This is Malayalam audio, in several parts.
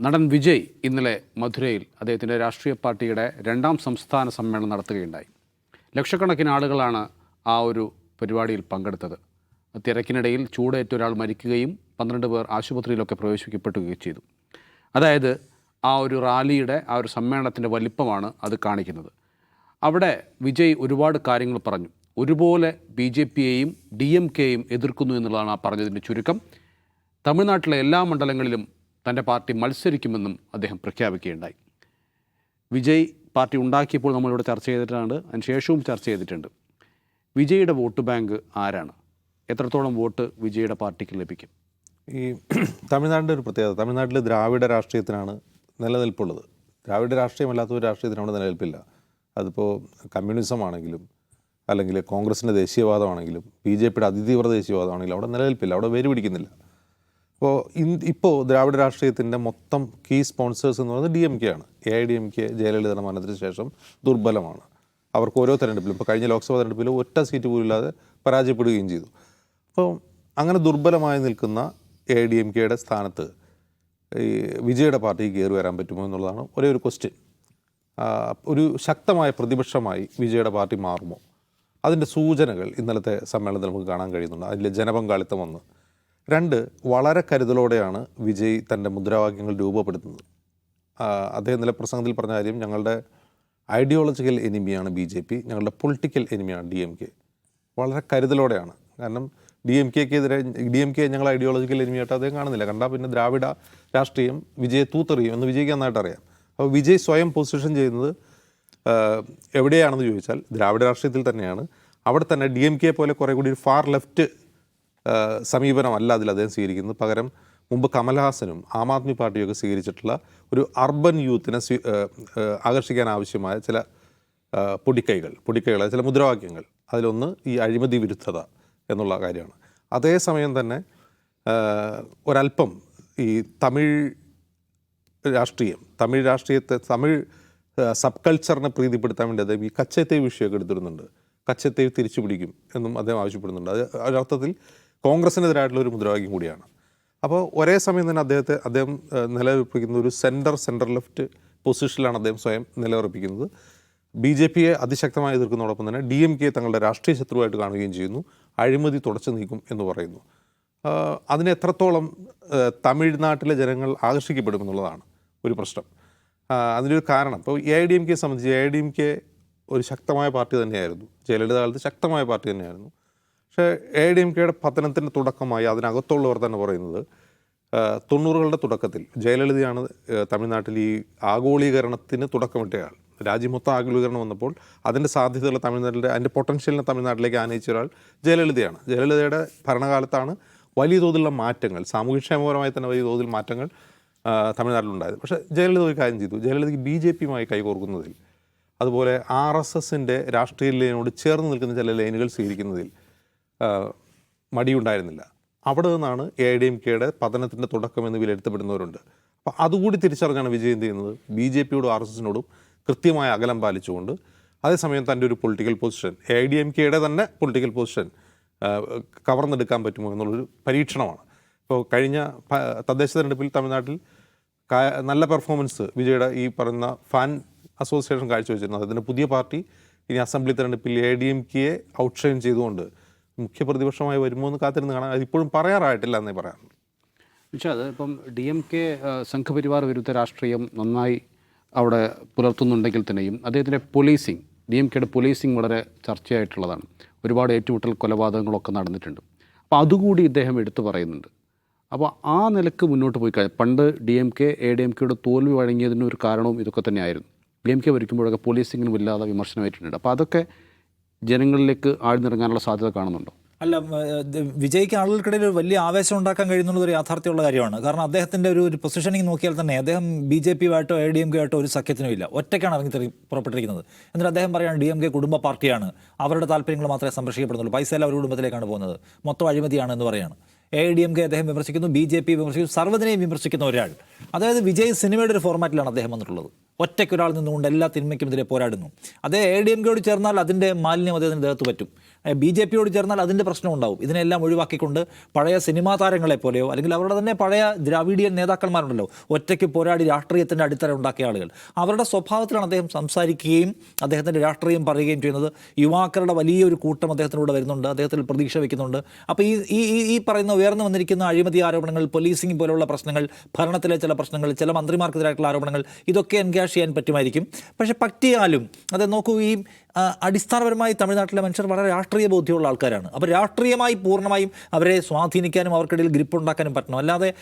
നടൻ വിജയ് ഇന്നലെ മധുരയിൽ അദ്ദേഹത്തിന്റെ രാഷ്ട്രീയ പാർട്ടിയുടെ രണ്ടാം സംസ്ഥാന സമ്മേളനം നടത്തുകയുണ്ടായി. ലക്ഷക്കണക്കിന് ആളുകളാണ് ആ ഒരു പരിപാടിയിൽ പങ്കെടുത്തത്. തിരക്കിനിടയിൽ ചൂടേറ്റ ഒരാൾ മരിക്കുകയും പന്ത്രണ്ട് പേർ ആശുപത്രിയിലൊക്കെ പ്രവേശിക്കപ്പെടുകയും ചെയ്തു. അതായത് ആ ഒരു റാലിയുടെ ആ ഒരു സമ്മേളനത്തിന്റെ വലിപ്പമാണ് അത് കാണിക്കുന്നത്. അവിടെ വിജയ് ഒരുപാട് കാര്യങ്ങൾ പറഞ്ഞു. ഒരുപോലെ ബി ജെ പിയെയും ഡി എം കെയും എതിർക്കുന്നു എന്നുള്ളതാണ് ആ പറഞ്ഞതിന്റെ ചുരുക്കം. തമിഴ്നാട്ടിലെ എല്ലാ മണ്ഡലങ്ങളിലും തന്റെ പാർട്ടി മത്സരിക്കുമെന്നും അദ്ദേഹം പ്രഖ്യാപിക്കുകയുണ്ടായി. വിജയ് പാർട്ടി ഉണ്ടാക്കിയപ്പോൾ നമ്മളിവിടെ ചർച്ച ചെയ്തിട്ടുണ്ട് അതിനുശേഷവും ചർച്ച ചെയ്തിട്ടുണ്ട്. വിജയുടെ വോട്ട് ബാങ്ക് ആരാണ്? എത്രത്തോളം വോട്ട് വിജയുടെ പാർട്ടിക്ക് ലഭിക്കും? ഈ തമിഴ്നാടിന്റെ ഒരു പ്രത്യേകത തമിഴ്നാട്ടിൽ ദ്രാവിഡ രാഷ്ട്രീയത്തിനാണ് നിലനിൽപ്പുള്ളത്. ദ്രാവിഡ രാഷ്ട്രീയമല്ലാത്ത ഒരു രാഷ്ട്രീയത്തിന് അവിടെ നിലനിൽപ്പില്ല. അതിപ്പോൾ കമ്മ്യൂണിസം ആണെങ്കിലും അല്ലെങ്കിൽ കോൺഗ്രസിന്റെ ദേശീയവാദമാണെങ്കിലും ബി ജെ പിയുടെ അതിതീവ്ര ദേശീയവാദമാണെങ്കിലും അവിടെ നിലനിൽപ്പില്ല അവിടെ വേര് പിടിക്കുന്നില്ല അപ്പോൾ ഇപ്പോൾ ദ്രാവിഡ രാഷ്ട്രീയത്തിന്റെ മൊത്തം കീ സ്പോൺസേഴ്സ് എന്ന് പറയുന്നത് ഡി എം കെ ആണ്. A I D M K ജയലളിതയുടെ മരണത്തിന് ശേഷം ദുർബലമാണ്. അവർക്ക് ഓരോ തെരഞ്ഞെടുപ്പിലും ഇപ്പോൾ കഴിഞ്ഞ ലോക്സഭാ തെരഞ്ഞെടുപ്പിൽ ഒറ്റ സീറ്റ് പോലും ഇല്ലാതെ പരാജയപ്പെടുകയും ചെയ്തു. അപ്പോൾ അങ്ങനെ ദുർബലമായി നിൽക്കുന്ന എ ഐ ഡി എം കെയുടെ സ്ഥാനത്ത് ഈ വിജയുടെ പാർട്ടി കയറി വരാൻ പറ്റുമോ എന്നുള്ളതാണ് ഒരേ ഒരു ക്വസ്റ്റ്യൻ ഒരു ശക്തമായ പ്രതിപക്ഷമായി വിജയുടെ പാർട്ടി മാറുമോ? അതിന്റെ സൂചനകൾ ഇന്നലത്തെ സമ്മേളനത്തിൽ നമുക്ക് കാണാൻ കഴിയുന്നുണ്ട്. അതിൽ ജനപങ്കാളിത്തം വന്ന് രണ്ട് വളരെ കരുതലോടെയാണ് വിജയ് തന്റെ മുദ്രാവാക്യങ്ങൾ രൂപപ്പെടുത്തുന്നത്. അദ്ദേഹം ഇന്നലെ പ്രസംഗത്തിൽ പറഞ്ഞ കാര്യം ഞങ്ങളുടെ ഐഡിയോളജിക്കൽ എനിമിയാണ് ബി ജെ പി ഞങ്ങളുടെ പൊളിറ്റിക്കൽ എനിമിയാണ് ഡി എം കെ. വളരെ കരുതലോടെയാണ്. കാരണം ഡി എം കെക്കെതിരെ ഡി എം കെ ഞങ്ങൾ ഐഡിയോളജിക്കൽ എനിമിയായിട്ട് അദ്ദേഹം കാണുന്നില്ല. കണ്ടാൽ പിന്നെ ദ്രാവിഡ രാഷ്ട്രീയം വിജയെ തൂത്തെറിയും എന്ന് വിജയ്ക്ക് നന്നായിട്ട് അറിയാം. അപ്പോൾ വിജയ് സ്വയം പൊസിഷൻ ചെയ്യുന്നത് എവിടെയാണെന്ന് ചോദിച്ചാൽ ദ്രാവിഡ രാഷ്ട്രീയത്തിൽ തന്നെയാണ്. അവിടെ തന്നെ ഡി എം കെ പോലെ കുറേ കൂടി ഫാർ ലെഫ്റ്റ് സമീപനമല്ല അതിൽ അദ്ദേഹം സ്വീകരിക്കുന്നത്. പകരം മുമ്പ് കമൽഹാസനും ആം ആദ്മി പാർട്ടിയൊക്കെ സ്വീകരിച്ചിട്ടുള്ള ഒരു അർബൻ യൂത്തിനെ സ്വീ- ആകർഷിക്കാൻ ആവശ്യമായ ചില പൊടിക്കൈകൾ പൊടിക്കൈകൾ ചില മുദ്രാവാക്യങ്ങൾ. അതിലൊന്ന് ഈ അഴിമതി വിരുദ്ധത എന്നുള്ള കാര്യമാണ്. അതേസമയം തന്നെ ഒരല്പം ഈ തമിഴ് രാഷ്ട്രീയം തമിഴ് രാഷ്ട്രീയത്തെ തമിഴ് സബ് കൾച്ചറിനെ പ്രീതിപ്പെടുത്താൻ വേണ്ടി അദ്ദേഹം ഈ കച്ചത്തേവ് വിഷയമൊക്കെ എടുത്തിടുന്നുണ്ട്. കച്ചത്തേവ് തിരിച്ചു പിടിക്കും എന്നും അദ്ദേഹം ആവശ്യപ്പെടുന്നുണ്ട്. അത് ഒരർത്ഥത്തിൽ കോൺഗ്രസിനെതിരായിട്ടുള്ള ഒരു മുദ്രാവാക്യം കൂടിയാണ്. അപ്പോൾ ഒരേ സമയം തന്നെ അദ്ദേഹത്തെ അദ്ദേഹം ആ, നിലനിർപ്പിക്കുന്ന ഒരു സെന്റർ സെന്റർ ലെഫ്റ്റ് പൊസിഷനിലാണ് അദ്ദേഹം സ്വയം നിലയുറപ്പിക്കുന്നത്. ബി ജെ പിയെ അതിശക്തമായി എതിർക്കുന്നതോടൊപ്പം തന്നെ ഡി എം കെയെ തങ്ങളുടെ രാഷ്ട്രീയ ശത്രുവായിട്ട് കാണുകയും ചെയ്യുന്നു. അഴിമതി തുടച്ചു നീക്കും എന്ന് പറയുന്നു. അതിന് എത്രത്തോളം തമിഴ്നാട്ടിലെ ജനങ്ങൾ ആകർഷിക്കപ്പെടുമെന്നുള്ളതാണ് ഒരു പ്രശ്നം. അതിനൊരു കാരണം. ഇപ്പോൾ A I D M K സംബന്ധിച്ച് A I D M K ഒരു ശക്തമായ പാർട്ടി തന്നെയായിരുന്നു. ജയലളിത കാലത്ത് ശക്തമായ പാർട്ടി തന്നെയായിരുന്നു. പക്ഷേ എ ഡി എം കെയുടെ പതനത്തിന്റെ തുടക്കമായി അതിനകത്തുള്ളവർ തന്നെ പറയുന്നത് തൊണ്ണൂറുകളുടെ തുടക്കത്തിൽ ജയലളിതയാണ് തമിഴ്നാട്ടിൽ ഈ ആഗോളീകരണത്തിന് തുടക്കമിട്ടയാൾ. രാജ്യം മൊത്തം ആഗോളീകരണം വന്നപ്പോൾ അതിന്റെ സാധ്യതകൾ തമിഴ്നാട്ടിലെ അതിന്റെ പൊട്ടൻഷ്യലിനെ തമിഴ്നാട്ടിലേക്ക് ആനയിച്ച ഒരാൾ ജയലളിതയാണ്. ജയലളിതയുടെ ഭരണകാലത്താണ് വലിയ തോതിലുള്ള മാറ്റങ്ങൾ സാമൂഹ്യക്ഷേമപരമായി തന്നെ വലിയ തോതിൽ മാറ്റങ്ങൾ തമിഴ്നാട്ടിലുണ്ടായത്. പക്ഷേ ജയലളിത ഒരു കാര്യം ചെയ്തു. ജയലളിതയ്ക്ക് ബി ജെ പിയുമായി കൈകോർക്കുന്നതിൽ അതുപോലെ ആർ എസ് എസിന്റെ രാഷ്ട്രീയ ലൈനോട് ചേർന്ന് നിൽക്കുന്ന ചില ലൈനുകൾ സ്വീകരിക്കുന്നതിൽ മടിയുണ്ടായിരുന്നില്ല. അവിടെ നിന്നാണ് എ ഐ ഡി എം കെയുടെ പതനത്തിന്റെ തുടക്കം എന്ന് വിലയിരുത്തപ്പെടുന്നവരുണ്ട്. അപ്പോൾ അതുകൂടി തിരിച്ചറിഞ്ഞാണ് വിജയ് എന്ത് ചെയ്യുന്നത്? ബി ജെ പിയോടും ആർ എസ് എസിനോടും കൃത്യമായ അകലം പാലിച്ചുകൊണ്ട് അതേസമയം തന്റെ ഒരു political position A I D M കെയുടെ തന്നെ പൊളിറ്റിക്കൽ പൊസിഷൻ കവർന്നെടുക്കാൻ പറ്റുമോ എന്നുള്ളൊരു പരീക്ഷണമാണ്. ഇപ്പോൾ കഴിഞ്ഞ തദ്ദേശ തെരഞ്ഞെടുപ്പിൽ തമിഴ്നാട്ടിൽ നല്ല പെർഫോമൻസ് വിജയുടെ ഈ പറയുന്ന ഫാൻ അസോസിയേഷൻ കാഴ്ചവെച്ചിരുന്നു. അതിന്റെ പുതിയ പാർട്ടി ഇനി അസംബ്ലി തെരഞ്ഞെടുപ്പിൽ എ ഡി എം കെയെ ഔട്ട്ഷൈൻ ചെയ്തുകൊണ്ട് മുഖ്യ പ്രതിപക്ഷമായി വരുമോ എന്ന് കാത്തിരുന്ന് കാണാൻ അതിപ്പോഴും പറയാറായിട്ടില്ല എന്നേ പറയാം. പക്ഷേ അത് ഇപ്പം ഡി എം കെ സംഘപരിവാർ വിരുദ്ധ രാഷ്ട്രീയം നന്നായി അവിടെ പുലർത്തുന്നുണ്ടെങ്കിൽ തന്നെയും അദ്ദേഹത്തിന്റെ പോലീസിങ് ഡി എം കെയുടെ പോലീസിങ് വളരെ ചർച്ചയായിട്ടുള്ളതാണ്. ഒരുപാട് ഏറ്റുമുട്ടൽ കൊലപാതകങ്ങളൊക്കെ നടന്നിട്ടുണ്ട്. അപ്പോൾ അതുകൂടി ഇദ്ദേഹം എടുത്തു പറയുന്നുണ്ട്. അപ്പോൾ ആ നിലയ്ക്ക് മുന്നോട്ട് പോയി കഴിഞ്ഞാൽ പണ്ട് D M K A D M കെയുടെ തോൽവി വഴങ്ങിയതിന് ഒരു കാരണവും ഇതൊക്കെ തന്നെയായിരുന്നു. ഡി എം കെ ഭരിക്കുമ്പോഴൊക്കെ പോലീസിങ്ങിനും ഇല്ലാതെ വിമർശനമായിട്ടുണ്ട്. അപ്പോൾ അതൊക്കെ ജനങ്ങളിലേക്ക് ആഴ്ന്നിറങ്ങാനുള്ള സാധ്യത കാണുന്നുണ്ടോ? അല്ല വിജയ്ക്ക് ആളുകൾക്കിടയിൽ ഒരു വലിയ ആവേശം ഉണ്ടാക്കാൻ കഴിയുന്നുള്ള ഒരു യാഥാർത്ഥ്യമുള്ള കാര്യമാണ്. കാരണം അദ്ദേഹത്തിന്റെ ഒരു പൊസിഷനിങ് നോക്കിയാൽ തന്നെ അദ്ദേഹം ബി ജെ പി ആയിട്ടോ എ ഡി എം കെ ആയിട്ടോ ഒരു സഖ്യത്തിനും ഇല്ല ഒറ്റയ്ക്കാണ് ഇറങ്ങി പുറപ്പെട്ടിരിക്കുന്നത്. എന്നിട്ട് അദ്ദേഹം പറയാണ് ഡി എം കെ കുടുംബ പാർട്ടിയാണ്. അവരുടെ താല്പര്യങ്ങൾ മാത്രമേ സംരക്ഷിക്കപ്പെടുന്നുള്ളൂ. പൈസ എല്ലാം അവരുടെ കുടുംബത്തിലേക്കാണ് പോകുന്നത്. മൊത്തം അഴിമതിയാണ് എന്ന് പറയാണ് എ ഡി എം കെ അദ്ദേഹം വിമർശിക്കുന്നു ബി ജെ പി വിമർശിക്കുന്നു സർവതിനെയും വിമർശിക്കുന്ന ഒരാൾ. അതായത് വിജയ് സിനിമയുടെ ഒരു ഫോർമാറ്റിലാണ് അദ്ദേഹം വന്നിട്ടുള്ളത്. ഒറ്റയ്ക്കൊരാൾ നിന്നുകൊണ്ട് എല്ലാ തിന്മയ്ക്കുമെതിരെ പോരാടുന്നു. അതേ എ ഡി എം കെയോട് ചേർന്നാൽ അതിന്റെ മാലിന്യം അദ്ദേഹത്തിന് ദേഹത്ത് പറ്റും. ബി ജെ പിയോട് ചേർന്നാൽ അതിന്റെ പ്രശ്നം ഉണ്ടാവും. ഇതിനെല്ലാം ഒഴിവാക്കിക്കൊണ്ട് പഴയ സിനിമാ താരങ്ങളെ പോലെയോ അല്ലെങ്കിൽ അവരുടെ തന്നെ പഴയ ദ്രാവിഡിയൻ നേതാക്കന്മാരുണ്ടല്ലോ ഒറ്റയ്ക്ക് പോരാടി രാഷ്ട്രീയത്തിന്റെ അടിത്തറ ഉണ്ടാക്കിയ ആളുകൾ. അവരുടെ സ്വഭാവത്തിലാണ് അദ്ദേഹം സംസാരിക്കുകയും അദ്ദേഹത്തിന്റെ രാഷ്ട്രീയം പറയുകയും ചെയ്യുന്നത്. യുവാക്കളുടെ വലിയൊരു കൂട്ടം അദ്ദേഹത്തിനൂടെ വരുന്നുണ്ട് അദ്ദേഹത്തിൽ പ്രതീക്ഷ വയ്ക്കുന്നുണ്ട് അപ്പോൾ ഈ ഈ ഈ- പറയുന്ന ഉയർന്നു വന്നിരിക്കുന്ന അഴിമതി ആരോപണങ്ങൾ പോലീസിംഗ് പോലുള്ള പ്രശ്നങ്ങൾ ഭരണത്തിലെ ചില പ്രശ്നങ്ങൾ ചില മന്ത്രിമാർക്കെതിരായിട്ടുള്ള ആരോപണങ്ങൾ ഇതൊക്കെ എൻഗാഷ് ചെയ്യാൻ പറ്റുമായിരിക്കും. പക്ഷേ പറ്റിയാലും അത് നോക്കൂ ഈ അടിസ്ഥാനപരമായി തമിഴ്നാട്ടിലെ മനുഷ്യർ വളരെ രാഷ്ട്രീയ ബോധ്യമുള്ള ആൾക്കാരാണ്. അപ്പോൾ രാഷ്ട്രീയമായി പൂർണമായും അവരെ സ്വാധീനിക്കാനും അവർക്കിടയിൽ ഗ്രിപ്പ് ഉണ്ടാക്കാനും പറ്റണം. അല്ലാതെ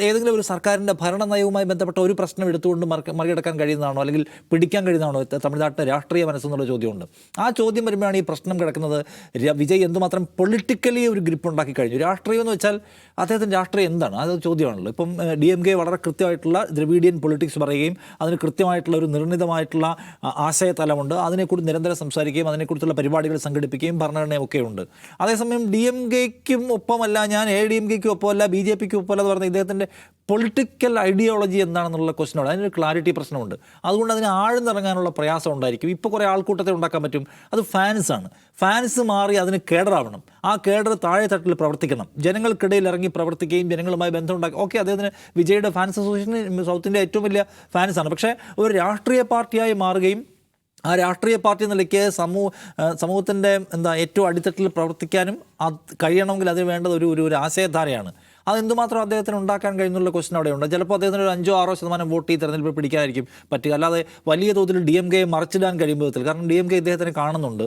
ഏതെങ്കിലും ഒരു സർക്കാരിന്റെ ഭരണ നയവുമായി ബന്ധപ്പെട്ട ഒരു പ്രശ്നം എടുത്തുകൊണ്ട് മറിക- മറികടക്കാൻ കഴിയുന്നതാണോ? അല്ലെങ്കിൽ പിടിക്കാൻ കഴിയുന്നതാണോ? തമിഴ്നാട്ടിലെ രാഷ്ട്രീയ മനസ്സെന്നുള്ള ചോദ്യമുണ്ട്. ആ ചോദ്യം വരുമ്പോഴാണ് ഈ പ്രശ്നം കിടക്കുന്നത്. വിജയ് എന്തുമാത്രം പൊളിറ്റിക്കലി ഒരു ഗ്രിപ്പ് ഉണ്ടാക്കി കഴിഞ്ഞു. രാഷ്ട്രീയം എന്ന് വെച്ചാൽ അദ്ദേഹത്തിന്റെ രാഷ്ട്രീയം എന്താണ്? അത് ചോദ്യമാണല്ലോ. ഇപ്പം ഡി എം കെ വളരെ കൃത്യമായിട്ടുള്ള ദ്രവീഡിയൻ പൊളിറ്റിക്സ് പറയുകയും അതിന് കൃത്യമായിട്ടുള്ള ഒരു നിർണിതമായിട്ടുള്ള ആശയതലമുണ്ട്. അതിനെക്കുറിച്ച് നിരന്തരം സംസാരിക്കുകയും അതിനെക്കുറിച്ചുള്ള പരിപാടികൾ സംഘടിപ്പിക്കുകയും ഭരണഘടനയൊക്കെ ഉണ്ട് അതേസമയം ഡി എം കെക്കും ഒപ്പമല്ല ഞാൻ എ ഡി എം കെക്കും ഒപ്പമല്ല ബി ജെ പിക്കും ഒപ്പമല്ല എന്ന് പറഞ്ഞ ഇദ്ദേഹത്തിന്റെ പൊളിറ്റിക്കൽ ഐഡിയോളജി എന്താണെന്നുള്ള ക്വസ്റ്റിനോട് അതിനൊരു ക്ലാരിറ്റി പ്രശ്നമുണ്ട്. അതുകൊണ്ട് അതിന് ആഴ്ന്നിറങ്ങാനുള്ള പ്രയാസം ഉണ്ടായിരിക്കും. ഇപ്പോൾ കുറേ ആൾക്കൂട്ടത്തെ ഉണ്ടാക്കാൻ പറ്റും. അത് ഫാൻസാണ് ഫാൻസ് മാറി അതിന് കേഡറാവണം. ആ കേഡർ താഴെ തട്ടിൽ പ്രവർത്തിക്കണം. ജനങ്ങൾക്കിടയിൽ ഇറങ്ങി പ്രവർത്തിക്കുകയും ജനങ്ങളുമായി ബന്ധം ബന്ധമുണ്ടാക്കി ഓക്കെ അദ്ദേഹത്തിന് വിജയുടെ ഫാൻസ് അസോസിയേഷൻ സൗത്തിന്റെ ഏറ്റവും വലിയ ഫാൻസാണ് പക്ഷേ ഒരു രാഷ്ട്രീയ പാർട്ടിയായി മാറുകയും ആ രാഷ്ട്രീയ പാർട്ടി നിലയ്ക്ക് സമൂഹ സമൂഹത്തിന്റെ എന്താ ഏറ്റവും അടിത്തട്ടിൽ പ്രവർത്തിക്കാനും അത് കഴിയണമെങ്കിൽ അതിന് വേണ്ടത് ഒരു ഒരു ഒരു ആശയധാരയാണ്. അത് എന്തുമാത്രം അദ്ദേഹത്തിന് ഉണ്ടാക്കാൻ കഴിയുന്നുള്ള ക്വസ്റ്റൻ അവിടെയുണ്ട്. ചിലപ്പോൾ അദ്ദേഹത്തിന് ഒരു അഞ്ചോ ആറോ ശതമാനം വോട്ട് ഈ തെരഞ്ഞെടുപ്പ് പിടിക്കാനായിരിക്കും പറ്റുക. അല്ലാതെ വലിയ തോതിൽ ഡി എം കെയെ മറിച്ചിടാൻ കഴിയും വിധത്തിൽ കാരണം ഡി എം കെ ഇദ്ദേഹത്തിന് കാണുന്നുണ്ട്.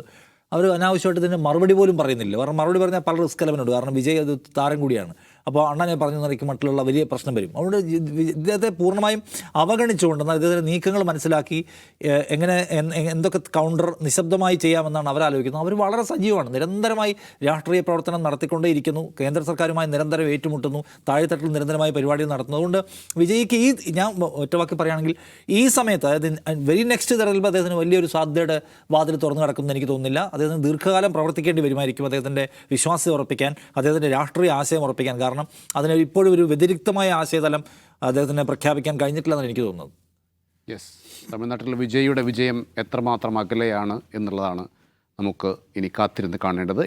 അവർ അനാവശ്യമായിട്ട് ഇതിന് മറുപടി പോലും പറയുന്നില്ല. കാരണം മറുപടി പറഞ്ഞാൽ പല റിസ്ക് എലവനുണ്ട് കാരണം വിജയ് അത് താരം കൂടിയാണ്. അപ്പോൾ അണ്ണനെ പറഞ്ഞു തന്നിരിക്കും മറ്റുള്ള വലിയ പ്രശ്നം വരും. അതുകൊണ്ട് ഇദ്ദേഹത്തെ പൂർണമായും അവഗണിച്ചുകൊണ്ട് എന്നാൽ ഇദ്ദേഹത്തിന്റെ നീക്കങ്ങൾ മനസ്സിലാക്കി എങ്ങനെ എന്തൊക്കെ കൗണ്ടർ നിശബ്ദമായി ചെയ്യാമെന്നാണ് അവർ ആലോചിക്കുന്നത്. അവർ വളരെ സജീവമാണ്. നിരന്തരമായി രാഷ്ട്രീയ പ്രവർത്തനം നടത്തിക്കൊണ്ടേയിരിക്കുന്നു. കേന്ദ്ര സർക്കാരുമായി നിരന്തരം ഏറ്റുമുട്ടുന്നു. താഴെത്തട്ടിൽ നിരന്തരമായി പരിപാടികൾ നടത്തുന്നു. അതുകൊണ്ട് വിജയിക്ക് ഈ ഞാൻ ഒറ്റവാക്കി പറയുകയാണെങ്കിൽ ഈ സമയത്ത് അതായത് വെരി നെക്സ്റ്റ് തെരഞ്ഞെടുപ്പ് അദ്ദേഹത്തിന് വലിയൊരു സാധ്യതയുടെ വാതിൽ തുറന്നു കിടക്കുമെന്ന് എനിക്ക് തോന്നുന്നില്ല. അദ്ദേഹത്തിന് ദീർഘകാലം പ്രവർത്തിക്കേണ്ടി വരുമായിരിക്കും അദ്ദേഹത്തിന്റെ വിശ്വാസ്യത ഉറപ്പിക്കാൻ അദ്ദേഹത്തിന്റെ രാഷ്ട്രീയ ആശയം ഉറപ്പിക്കാൻ. കാരണം അതിന് ഇപ്പോഴും ഒരു വ്യതിരിക്തമായ ആശയതലം അദ്ദേഹത്തിന് പ്രഖ്യാപിക്കാൻ കഴിഞ്ഞിട്ടില്ലെന്നാണ് എനിക്ക് തോന്നുന്നത്. യെസ് തമിഴ്നാട്ടിലെ വിജയിയുടെ വിജയം എത്രമാത്രം അകലെയാണ് എന്നുള്ളതാണ് നമുക്ക് ഇനി കാത്തിരുന്ന് കാണേണ്ടത്.